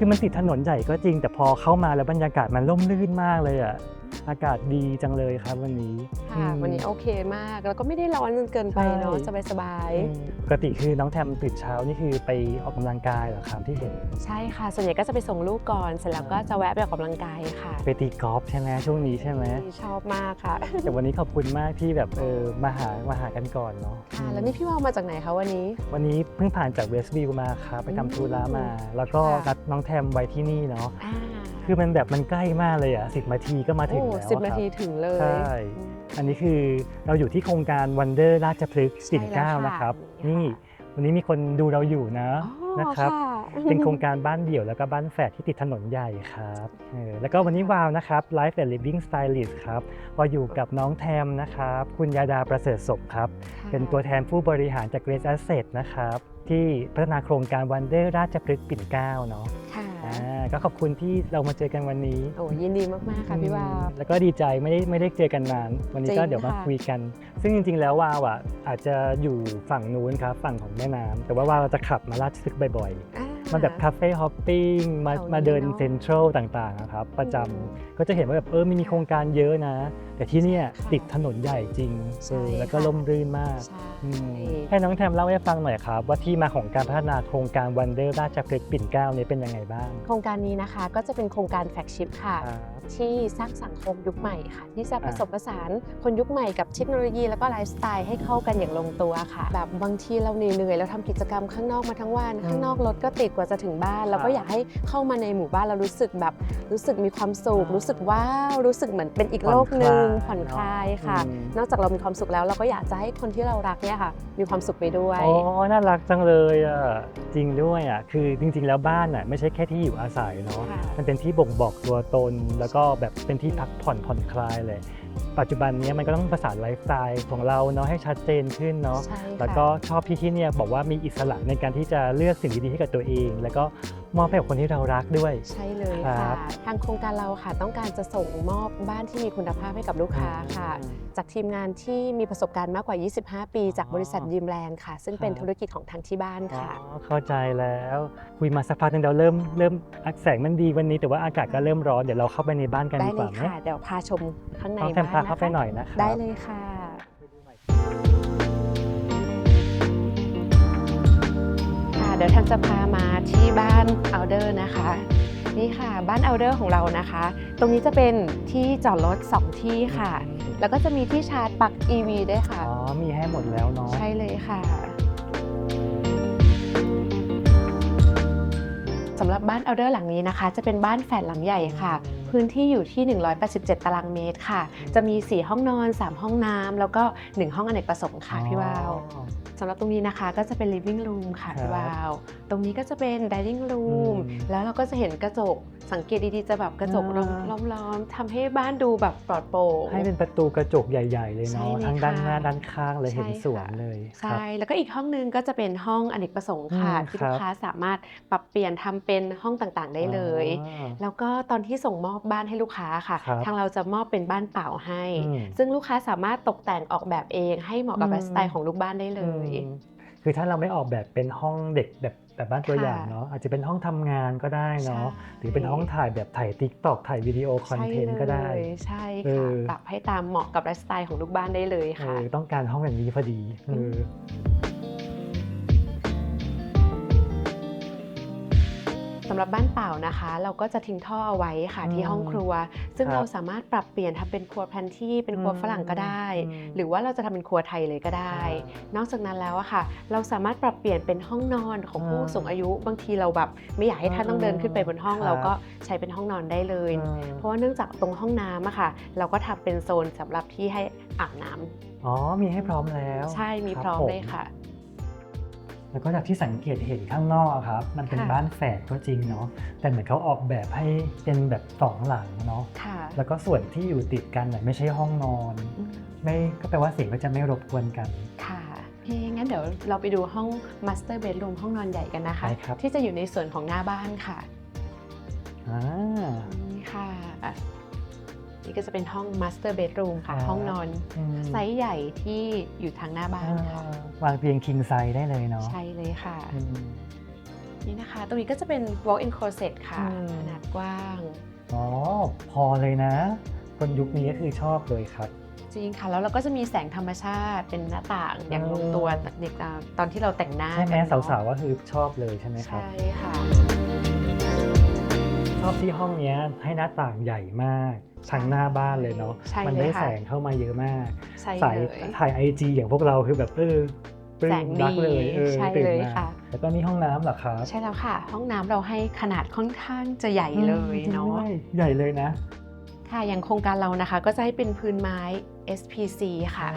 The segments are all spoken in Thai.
ือมันติดถนนใหญ่ก็จริง แต่พอเข้ามาแล้วบรรยากาศมันร่มรื่นมากเลยอะ อากาศดีจังเลยครับวันนี้ค่ะอืมวันนี้โอเคมาก แล้วก็ไม่ได้ร้อนจนเกินไปเนาะใช่สบายอืมปกติคือน้องแทมตื่นเช้านี่คือไปออกกำลังกายเหรอครับที่เห็นๆใช่ค่ะ ส่วนใหญ่ก็จะไปส่งลูกก่อน เสร็จแล้วก็จะแวะไปออกกำลังกายค่ะ ไปตีกอล์ฟใช่ไหมช่วงนี้ใช่ไหมชอบมากค่ะ แต่วันนี้ขอบคุณมากที่แบบเออมาหามาหากันก่อนเนาะ ค่ะอืมแล้วนี่พี่วาวมาจากไหนคะวันนี้ วันนี้เพิ่งผ่านจากเวสต์วิวมาครับไปทำธุระมา แล้วก็ค่ะนัดน้องแทมไว้ที่นี่เนาะอ่า คือมันแบบมันใกล้มากเลยอะสินาทีก็มาถึงโอ้แล้วสิบอะนาครับทีถึงเลยใช่อันนี้คือเราอยู่ที่โครงการวันเดอร์ราชพฤกษ์ปิ่นเกล้าใช่แล้วค่ะนะครับ นี่นี่ค่ะวันนี้มีคนดูเราอยู่นะอ๋อนะครับะเป็นโครงการบ้านเดี่ยวแล้วก็บ้านแฝดที่ติดถนนใหญ่ครับเออแล้วก็วันนี้วาวนะครับ Life and Living Stylist ครับเราอยู่กับน้องแทมนะครับ คุณยาดาประเสริฐสมครับค่ะเป็นตัวแทนผู้บริหารจาก Grace Asset นะครับ ที่พัฒนาโครงการวันเดอร์ราชพฤกษ์ปิ่นเกล้าเนาะค่ะอ่า ก็ขอบคุณที่เรามาเจอกันวันนี้โอ้ยินดีมากๆค่ะพี่วาวอืมแล้วก็ดีใจไม่ได้ไม่ได้เจอกันนาน วันนี้จริงก็เดี๋ยวมาค่ะ คุยกัน ซึ่งจริง ๆ แล้ววาวอะอาจจะอยู่ฝั่งนู้นครับฝั่งของแม่น้ำแต่ว่าวาวจะขับมาราชพฤกษ์บ่อย อ่าๆ มาแบบคาเฟ่ฮอปปิ้งมาแถวนี้มาเดินเนอะเซ็นทรัลต่างๆอะครับ ประจำอืมก็จะเห็นว่าแบบเออมีมีโครงการเยอะนะ แต่ที่เนี่ยค่ะติดถนนใหญ่จริงใช่เออแล้วก็ค่ะร่มรื่นมาก ใช่ อืมให้น้องแทมเล่าให้ฟังหน่อยครับ ว่าที่มาของการพัฒนาโครงการวันเดอร์ราชพฤกษ์ปิ่นเกล้านี้เป็นยังไงบ้างโครงการนี้นะคะก็จะเป็นโครงการแฟกชิพค่ะ ครับ ที่สร้างสังคมยุคใหม่ค่ะ ที่จะผอ่าสมผสานคนยุคใหม่กับเทคโนโลยีแล้วก็ไลฟ์สไตล์ให้เข้ากันอย่างลงตัวค่ะ แบบบางทีเราเหนื่อยๆเราทำกิจกรรมข้างนอกมาทั้งวันข้างนอกรถก็ติดกว่าจะถึงบ้าน เราก็อยากให้เข้ามาในหมู่บ้านเรารู้สึกแบบรู้สึกมีความสุขรู้สึกว้าวรู้สึกเหมือนเป็นอีกโลกหนึ่งผ่อนคลายค่ะอืมนอกจากเรามีความสุขแล้วเราก็อยากจะให้คนที่เรารักเนี่ยค่ะ มีความสุขไปด้วยอ๋อน่ารักจังเลยอะจริงด้วยอะคือจริงๆแล้วบ้านอะไม่ใช่แค่ที่อยู่อาศัยเนาะค่ะมันเป็นที่บ่งบอกตัวตนแล้วก็แบบเป็นที่พักผ่อนผ่อนคลายเลย ปัจจุบันนี้มันก็ต้องประสานไลฟ์สไตล์ของเราเนาะให้ชัดเจนขึ้นเนาะ ใช่ค่ะ แล้วก็ชอบที่ที่เนี่ยบอกว่ามีอิสระในการที่จะเลือกสิ่งดีๆให้กับตัวเอง แล้วก็ มอบให้กับคนที่เรารักด้วย ใช่เลยครัค่ะ บ ทางโครงการเราค่ะต้องการจะส่งมอบบ้านที่มีคุณภาพให้กับลูกค้าค่ะ จากทีมงานที่มีประสบการณ์มากกว่า 25 ปี จากบริษัทอ๋อยิมแลนด์ค่ะ ซึ่งเป็นครับ ธุรกิจของทางที่บ้านอ๋อค่ะเข้าใจแล้วคุยมาสักพักหนึงเดี๋ยวเริ่มเริ่มแสงมันดีวันนี้ แต่ว่าอากาศก็เริ่มร้อนเดี๋ยวเราเข้าไปในบ้านกันได้ดีกเลว่ายไหมค่ะ เดี๋ยวพาชมข้างในน้องแทมบ้านพาเข้าไปนะคะหน่อยนะครับ ได้เลยค่ะ ยวท่านจะพามาที่บ้านเอาเดอร์นะคะ นี่ค่ะบ้านเอาเดอร์ของเรานะคะ ตรงนี้จะเป็นที่จอดรถ 2 ที่ค่ะ แล้วก็จะมีที่ชาร์จปลั๊ก EV ด้วยค่ะ อ๋อ มีให้หมดแล้วเนาะใช่เลยค่ะสำหรับบ้านเอาเดอร์หลังนี้นะคะ จะเป็นบ้านแฝดหลังใหญ่ค่ะ พื้นที่อยู่ที่ 187 ตารางเมตรค่ะ จะมี 4 ห้องนอน 3 ห้องน้ำแล้วก็ 1 ห้องอเนกประสงค์ค่ะพี่วาวอ๋อสำหรับตรงนี้นะคะก็จะเป็น living room ค่ะครับพี่วาว ตรงนี้ก็จะเป็น dining room อืมแล้วเราก็จะเห็นกระจกสังเกตดีๆ จะแบบกระจกอ่าล้อมๆทำให้บ้านดูแบบปลอดโปร่งให้เป็นประตูกระจกใหญ่ ๆ เลยใช่เนาะเลยทั้งด้านหน้าค่ะด้านข้างเลยใช่เห็นสวนค่ะเลยคใช่รับแล้วก็อีกห้องนึงก็จะเป็นห้องอเนกประสงค์ค่ะอืมที่ครัลูบกค้าสามารถปรับเปลี่ยนทำเป็นห้องต่างๆ ได้เลยอ๋อแล้วก็ตอนที่ส่งมอบบ้านให้ลูกค้าค่ะครับทางเราจะมอบเป็นบ้านเปล่าให้อืมซึ่งลูกค้าสามารถตกแต่งออกแบบเองให้เหมาะกับอืมไลฟ์สไตล์ของลูกบ้านได้เลยอืมคือถ้าเราไม่ออกแบบเป็นห้องเด็กแบบแบบบ้านตัวค่ะอย่างเนาะอาจจะเป็นห้องทำงานก็ได้เนาะใช่หรือเป็นห้องถ่ายแบบถ่ายติ๊กตอกถ่ายวิดีโอคอนเทนต์ก็ได้ ใช่เลยใช่เอค่ะอปรับให้ตามเหมาะกับไลฟ์สไตล์ของลูกบ้านได้เลยเอค่ะอต้องการห้องอย่างนี้พอดี สำหรับบ้านเปล่านะคะ เราก็จะทิ้งท่อเอาไว้ค่ะที่ห้องครัว ซึ่งครับเราสามารถปรับเปลี่ยนทำเป็นครัวแพนที่เป็นครัวฝรั่งก็ได้อืมหรือว่าเราจะทำเป็นครัวไทยเลยก็ได้ นอกจากนั้นแล้วอะค่ะ เราสามารถปรับเปลี่ยนเป็นห้องนอนของผู้อ่าสูงอายุ บางทีเราแบบไม่อยากให้ท่านต้องเดินขึ้นไปบนห้องครับเราก็ใช้เป็นห้องนอนได้เลยเออเพราะว่าเนื่องจากตรงห้องน้ำอะค่ะ เราก็ทำเป็นโซนสำหรับที่ให้อาบน้ำอ๋อมีให้พร้อมแล้ว ใช่มีคบพร้อมผเลยค่ะ แล้วก็จากที่สังเกตเห็นข้างนอกอะครับ มันเป็นค่ะ บ้านแฝดก็จริงเนาะแต่เหมือนเขาออกแบบให้เป็นแบบสองหลังเนาะค่ะแล้วก็ส่วนที่อยู่ติดกันน่ะไม่ใช่ห้องนอน อืมไม่ก็แปลว่าเสียงก็จะไม่รบกวนกัน ค่ะเฮ้งั้นเดี๋ยวเราไปดูห้อง master bedroom ห้องนอนใหญ่กันนะคะ ได้ครับ ที่จะอยู่ในส่วนของหน้าบ้านค่ะอ่า นี่ค่ะอะ นี่ก็จะเป็นห้อง master bedroom ค่ะครับห้องนอนอืมไซส์ใหญ่ที่อยู่ทางหน้าบ้านค่ะอ่าวางเตียงคิงไซได้เลยเนาะใช่เลยค่ะอืมนี่นะคะ ตรงนี้ก็จะเป็น walk-in closet ค่ะอืมขนาดกว้าง อ๋อ พอเลยนะ คนยุคนี้ก็คือชอบเลยครับจริงค่ะแล้วเราก็จะมีแสงธรรมชาติเป็นหน้าต่างอย่างเออลงตัวเด็กตอนที่เราแต่งหน้าใช่ไหมกันเนอะสาวๆก็คือชอบเลยใช่ไหมครับใช่ค่ะ ชอบที่ห้องเนี้ยให้หน้าต่างใหญ่มากทางหน้าบ้านเลยเนาะใช่มัเลยได้ค่ะ แสงเข้ามาเยอะมาก ใช่สายเลย ถ่ายไอจีอย่างพวกเราคือแบบเออปลื้แสมงรักดีเลยเออใช่ตื่นเลยมาค่ะ แล้วก็นี่ห้องน้ำเหรอครับใช่แล้วค่ะ ห้องน้ำเราให้ขนาดค่อนข้างจะใหญ่เลยจริงเนาะด้วยใหญ่เลยนะค่ะ อย่างโครงการเรานะคะ ก็จะให้เป็นพื้นไม้ SPC ค่ะ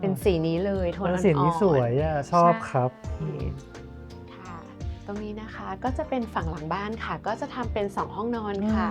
เป็นสีนี้เลยโทนเออ่ออนๆ สีนี้สวยอะชอบครับค่ะ ตรงนี้นะคะก็จะเป็นฝั่งหลังบ้านค่ะ ก็จะทำเป็น 2 ห้องนอนค่ะ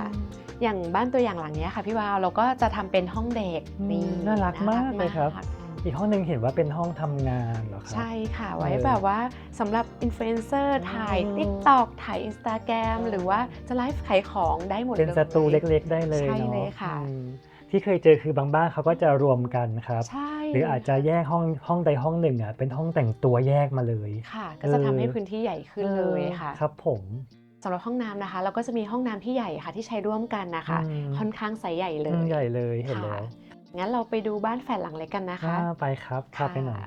อย่างบ้านตัวอย่างหลังเนี้ยค่ะพี่วาวเราก็จะทำเป็นห้องเด็กอืมนี่น่ารักมากเลยครับมากอีกห้องหนึ่งเห็นว่าเป็นห้องทำงานเหรอครับใช่ค่ะไว้เออแบบว่าสำหรับอินฟลูเอนเซอร์ถ่ายอืม TikTok ถ่าย Instagram หรือว่าจะไลฟ์ขายของได้หมดเลย เป็นสตูเล็กๆ ได้เลยใช่เนาะเลยค่ะอืมที่เคยเจอคือบางบ้านเขาก็จะรวมกันครับ ใช่ หรืออาจจะแยกห้องห้องใดห้องหนึ่งอะเป็นห้องแต่งตัวแยกมาเลยค่ะ ก็จะทำให้พื้นที่ใหญ่ขึ้นเลยค่ะ ครับผมสำหรับห้องน้ำนะคะเราก็จะมีห้องน้ำที่ใหญ่ค่ะที่ใช้ร่วมกันนะคะอืมค่อนข้างไซส์ใหญ่เลอืยมใหญ่เลยเห็นค่ะแล้วงั้นเราไปดูบ้านแฝดหลังเล็กกันนะคะอ่าไปครับพาไปหน่อย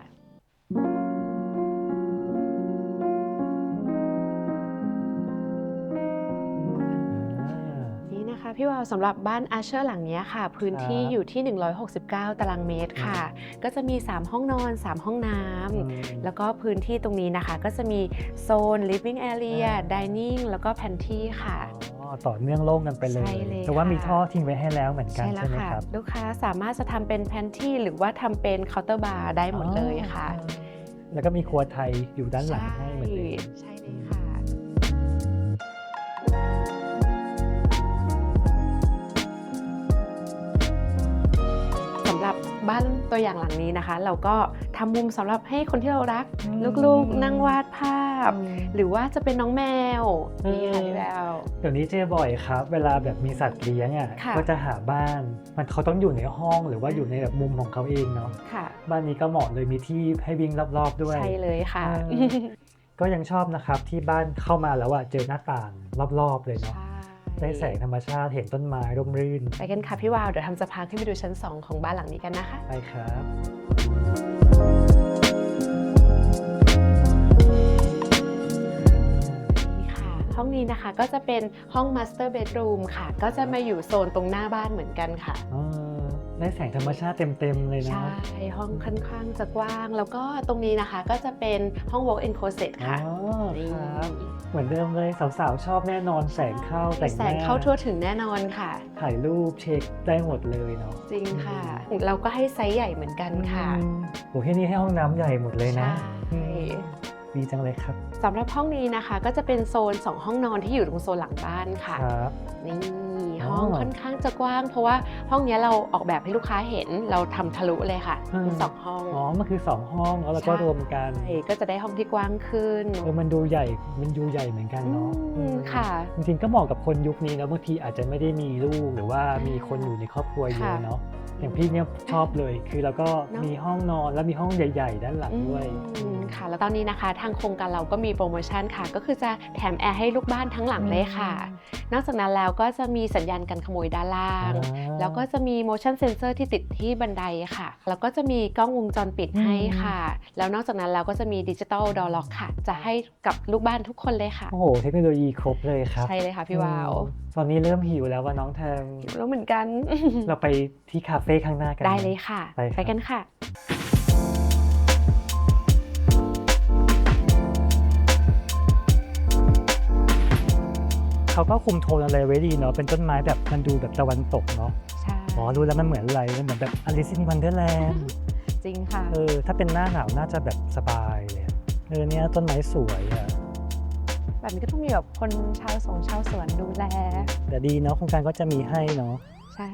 สำหรับบ้านอาเชอร์หลังเนี้ยค่ะ พื้นที่ครับอยู่ที่ 169 ตารางเมตรค่ะ ก็จะมี 3 ห้องนอน 3 ห้องน้ำอืมแล้วก็พื้นที่ตรงนี้นะคะ ก็จะมีโซน living area อ่า dining แล้วก็ pantry ค่ะอ๋อต่อเนื่องโล่งกันไปเลยใช่เลยแต่ว่าค่ะมีท่อทิ้งไว้ให้แล้วเหมือนกันใช่แล้วใช่ไหมค่ะครับลูกค้าสามารถจะทำเป็น pantry หรือว่าทำเป็น counter bar ได้หมดเลยค่ะอ๋อแล้วก็มีครัวไทยอยู่ด้านหลังให้เหมือนเดิม ตัวอย่างหลังนี้นะคะ เราก็ทำมุมสำหรับให้คนที่เรารักอืมลูกๆนั่งวาดภาพอืมหรือว่าจะเป็นน้องแมวอืมนี่ค่ะพี่แววเดี๋ยวนี้เจอบ่อยครับ เวลาแบบมีสัตว์เลี้ยงอะค่ะก็จะหาบ้าน มันเขาต้องอยู่ในห้องหรือว่าอยู่ในแบบมุมของเขาเองเนาะค่ะบ้านนี้ก็เหมาะเลยมีที่ให้วิ่งรอบๆด้วยใช่เลยค่ะเออก็ยังชอบนะครับที่บ้านเข้ามาแล้วอะเจอหน้าต่างรอบๆเลยเนาะใช่ ได้แสงธรรมชาติเห็นต้นไม้ร่มรื่น ไปกันค่ะพี่วาว เดี๋ยวทำจะพาขึ้นไปดูชั้น 2 ของบ้านหลังนี้กันนะคะ ไปครับนี่ค่ะห้องนี้นะคะก็จะเป็นห้อง Master Bedroom ค่ะ ก็จะมาอยู่โซนตรงหน้าบ้านเหมือนกันค่ะอ่า ได้แสงธรรมชาติเต็มๆเลยนะ ใช่ ห้องค่อนข้างจะกว้าง แล้วก็ตรงนี้นะคะก็จะเป็นห้อง walk-in closet อ๋อค่ะครับ เหมือนเดิมเลยสาวๆ ชอบแน่นอนแสงเข้าแต่งหแสน้างเข้าทั่วถึงแน่นอนค่ะ ถ่ายรูปเช็คได้หมดเลยเนาะจริงค่ะ เราก็ให้ไซส์ใหญ่เหมือนกันค่ะอืมโอ้ที่นี่ให้ห้องน้ำใหญ่หมดเลยนะใช่อืม ดีจังเลยครับสำหรับห้องนี้นะคะ ก็จะเป็นโซน 2 ห้องนอนที่อยู่ตรงโซนหลังบ้านค่ะครับนี่อ๋อห้องค่อนข้างจะกว้าง เพราะว่าห้องเนี้ยเราออกแบบให้ลูกค้าเห็นเราทำทะลุเลยค่ะอืมทั้งสองห้องอ๋อมันคือ 2 ห้องแล้วเราก็ใช่รวมกันใช่ก็จะได้ห้องที่กว้างขึ้นเออมันดูใหญ่มันดูใหญ่เหมือนกันเนาะอืมอืมค่ะจริงๆก็เหมาะกับคนยุคนี้นะบางทีอาจจะไม่ได้มีลูกหรือว่ามีคนอยู่ในครอบครัวเยอะค่ะเนาะอย่างพี่เนี่ยชอบเลยคือเราก็เนอะมีห้องนอนแล้วมีห้องใหญ่ ๆ ด้านหลังด้วยอืมค่ะแล้วตอนนี้นะคะทางโครงการเราก็มีโปรโมชั่นค่ะ ก็คือจะแถมแอร์ให้ลูกบ้านทั้งหลังเลยค่ะ นอกจากนั้นแล้วก็จะมีสัญญาณกันขโมยด้านล่างอ่าแล้วก็จะมี motion sensor ที่ติดที่บันไดค่ะ แล้วก็จะมีกล้องวงจรปิดให้ค่ะ แล้วนอกจากนั้นเราก็จะมีดิจิ t a ลดอ r ล็อกค่ะ จะให้กับลูกบ้านทุกคนเลยค่ะ โอ้โห เทคโนโลยีครบเลยครับ ใช่เลยค่ะพี่วาวอืมตอนนี้เริ่มหิวแล้วว่าน้องแทมแล้วเหมือนกัน เราไปที่คาเฟ่ข้างหน้ากัน ได้หมเลยค่ะ ไปครับกันค่ะ เขาก็คุมโทนอะไรไว้ดีเนาะเป็นต้นไม้แบบมันดูแบบตะวันตกเนาะใช่อ๋อรู้แล้วมันเหมือนอะไรมันเหมือนแบบอลิซ in วันเดอร์แลนด์จริงค่ะ เออถ้าเป็นหน้าหนาวน่าจะแบบสบายเลยอะเออเนี่ยต้นไม้สวยอะแบบนี้ก็ต้องมีแบบคนชาวสงชาวสวนดูแลแต่ดีเนาะโครงการก็จะมีให้เนาะใช่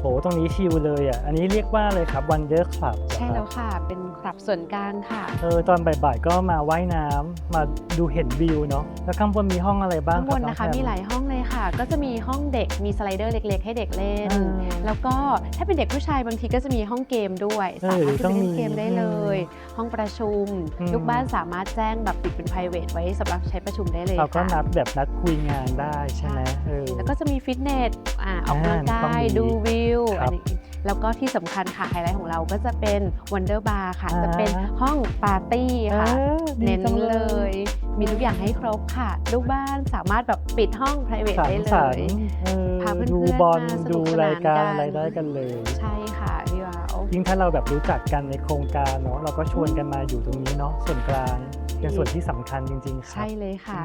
โหตรงนี้ชิลเลยอะ อันนี้เรียกว่าเลยครับ Wonder Club เหรอใช่ครับแล้วค่ะ เป็นคลับส่วนกลางค่ะ เออตอนบ่ายๆก็มาว่ายน้ำมา ดูเห็นวิวเนาะแล้วข้างบนมีห้องอะไรบ้างข้างบนรับนะคะองแพมีหลายห้องเลยค่ะ ก็จะมีห้องเด็กมีสไลเดอร์เล็ก ๆ ให้เด็กเล่นอ่าแล้วก็ถ้าเป็นเด็กผู้ชายบางทีก็จะมีห้องเกมด้วยเอสาอมารถต้ที่องไปมีเล่นเกมได้เลย ห้องประชุมอืมลูกบ้านสามารถแจ้งแบบปิดเป็น p r i v a t ไว้สำหรับใช้ประชุมได้เลยเราก็ค่ะนัดแบบนัดคุยงานได้ใช่ไหมเออแล้วก็จะมีฟิตเนสอ่าออกกำลังอ่าต้องกายมีดูวิวครับอันนี้ แล้วก็ที่สำคัญค่ะไฮไลท์ของเราก็จะเป็น Wonder Bar ค่ะอ่าจะเป็นห้องปาร์ตี้ค่ะเออดีเน้นจังเลย มีทุกอย่างให้ครบค่ะลูกบ้านสามารถแบบปิดห้อง p r i v a t สัได้งเลสรรยค์เออพาเพื่อนๆดูบอลมาสนุดูกสนานรายการกันอะไรได้กันเลย ใช่ค่ะพี่วาวยิ่งถ้าเราแบบรู้จักกันในโครงการเนาะเราก็ชวนกันมาอยู่ตรงนี้เนาะส่วนกลางเป็นส่วนที่สำคัญจริง ๆครัใช่บเลยค่ะ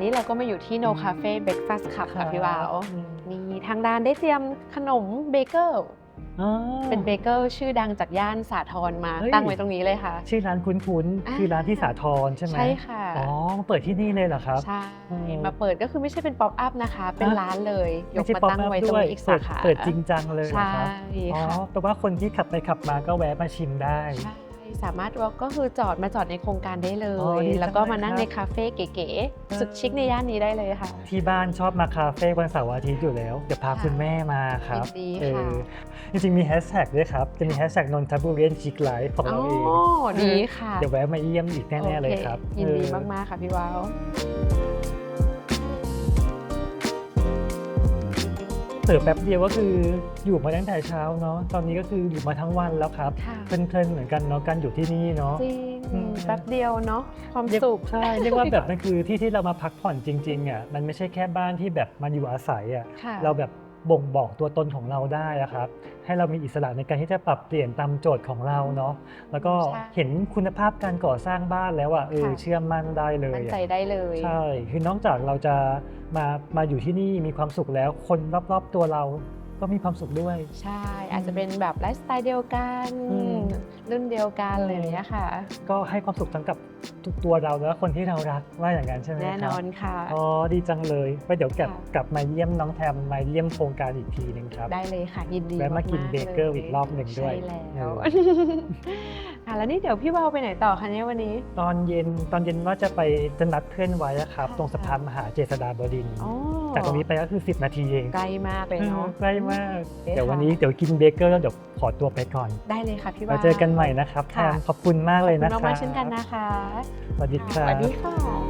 นี่เราก็มาอยู่ที่ No Cafe Breakfast Club ค่ะพี่วาวอืมนี่ทางร้านได้เตรียมขนมเบเกิลอ๋อเป็นเบเกิลชื่อดังจากย่านสาทรมาเฮ้ยตั้งไว้ตรงนี้เลยค่ะ ชื่อร้านคุ้นๆอ่าคือร้านที่สาทรใช่ไหมใช่ค่ะอ๋อมาเปิดที่นี่เลยเหรอครับใช่อืมมาเปิดก็คือไม่ใช่เป็นป๊อปอัพนะคะ เป็นอะร้านเลยยไม่กใช่มาป๊อปตั้งอัพไว้ตรด้งวยนี้อีกเปิสาดขาเปิดจริงจังเลยเหรอใช่ครับอ๋อค่ะแปลว่าคนที่ขับไปขับมาก็แวะมาชิมได้ใช่ สามารถว่าก็คือจอดมาจอดในโครงการได้เลอ๋อยดีจังแล้วก็มานั่งเลยในครับคาเฟ่เก๋ๆสุดชิคในย่านนี้ได้เลยค่ะ ที่บ้านชอบมาคาเฟ่วันเสาร์อาทิตย์อยู่แล้ว เดี๋ยวพาค่ะคุณแม่มาครับยินดีเอค่ะอจริงๆมีแฮชแท็กด้วยครับ จะมีแฮชแท็กนนทบุรีชิคไลฟ์ของอ๋เราเองอดีค่ะ เดี๋ยวแวะมาเยี่ยมอีกแน่ๆเลยครับโอเคยินดีเออมากๆค่ะพี่ว้าว เสิร์ฟแป๊บเดียวก็คืออยู่มาตั้งแต่เช้าเนาะตอนนี้ก็คืออยู่มาทั้งวันแล้วครับค่ะ เพลินๆเหมือนกันเนาะการอยู่ที่นี่เนาะ จริงอืม แป๊บเดียวเนาะความเรียกสุข ใช่เรียกว่าแบบมันคือที่ที่เรามาพักผ่อนจริงๆอะมันไม่ใช่แค่บ้านที่แบบมาอยู่อาศัยอะค่ะ เราแบบ บ่งบอกตัวตนของเราได้อะครับ ให้เรามีอิสระในการที่จะปรับเปลี่ยนตามโจทย์ของเราเนาะแล้วก็ใช่เห็นคุณภาพการก่อสร้างบ้านแล้วอะเออค่ะ เชื่อมั่นได้เลยมั่นอะใจได้เลยใช่คือนอกจากเราจะมามาอยู่ที่นี่มีความสุขแล้ว คนรอบๆตัวเรา ก็มีความสุขด้วย ใช่ อาจจะเป็นแบบไลฟ์สไตล์เดียวกันอืม รุ่นเดียวกันอืมอะไรอย่างเงี้ยค่ะ ก็ให้ความสุขทั้งกับทุกตัวเราและคนที่เรารักว่าอย่างนั้นใช่ไหมครับแน่นอนค่ะ อ๋อดีจังเลยไว้เดี๋ยวกลับค่ะ กลับมาเยี่ยมน้องแทมมาเยี่ยมโครงการอีกทีหนึ่งครับ ได้เลยค่ะยินดีแวะมากินๆเบเกอร์ลยอีกรอบหนึ่งด้วยใช่แล้ว เออ ค่ะแล้วนี่เดี๋ยวพี่วาวไปไหนต่อคะเนี่ยวันนี้ ตอนเย็นตอนเย็นว่าจะไปจะนัดเพื่อนไว้อะครับค่ะตรงสะพานมหาเจษฎาบดินทร์อ๋อจากตรงนี้ไปก็คือ 10 นาทีเองใกล้มากเลยเนาะ ใกล้มากโอเคเดี๋ยววันค่ะนี้เดี๋ยวกินเบเกอร์แล้วเดี๋ยวขอตัวไปก่อนได้เลยค่ะพี่วาวมาเจอกันใหม่นะครับแทค่ะมขอบคุณมากเลยขอบนะคุณครัมาบกๆเช่นกันนะคะ สวัสดีคสรับวัสดีค่ะ